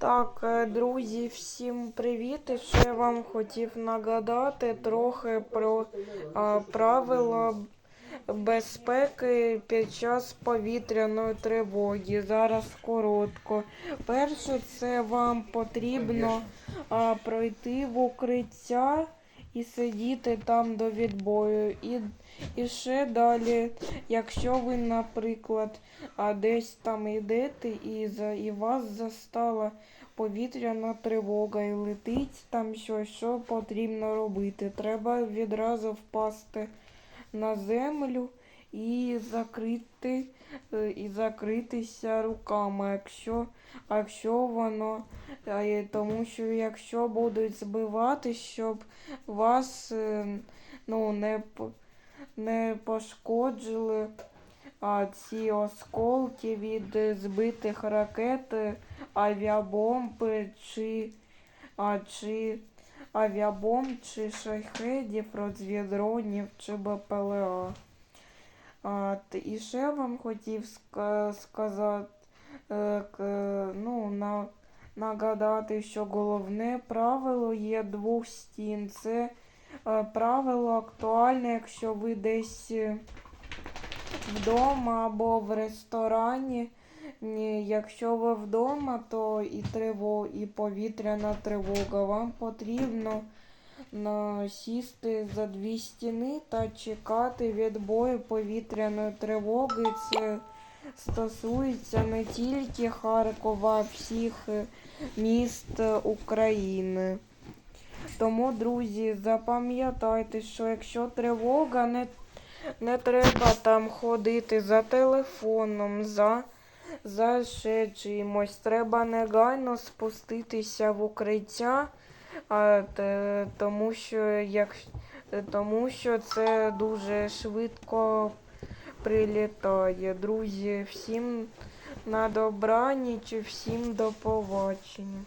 Так, е, друзі, всім привіт! І ще вам хотів нагадати трохи про а, правила безпеки під час повітряної тривоги. Зараз коротко. Перше, це вам потрібно а, пройти в укриття і сидіти там до відбою. І, і ще далі, якщо ви, наприклад, десь там йдете і, за, і вас застала повітряна тривога і летить там щось, що потрібно робити. Треба відразу впасти на землю і закрити, е, і закритися руками, якщо, якщо воно, тому що якщо будуть збивати, щоб вас е, ну, не, не пошкоджили а, ці осколки від збитих ракет, е, авіабомби чи, а, чи авіабомб, чи шахедів, розвіддронів, чи БПЛА. А, т- і ще вам хотів сказати, е, ну, на, нагадати, що головне правило є двох стін. Це е, правило актуальне, якщо ви десь е, вдома або в ресторані. Ні, якщо ви вдома, то і триво, і повітряна тривога. Вам потрібно сісти за дві стіни та чекати відбою повітряної тривоги. Це стосується не тільки Харкова, а всіх міст України. Тому, друзі, запам'ятайте, що якщо тривога, не, не треба там ходити за телефоном, за, за ще чимось. Треба негайно спуститися в укриття, а, тому, що, як, тому що це дуже швидко прилітає. Друзі, всім на добраніч всім до побачення.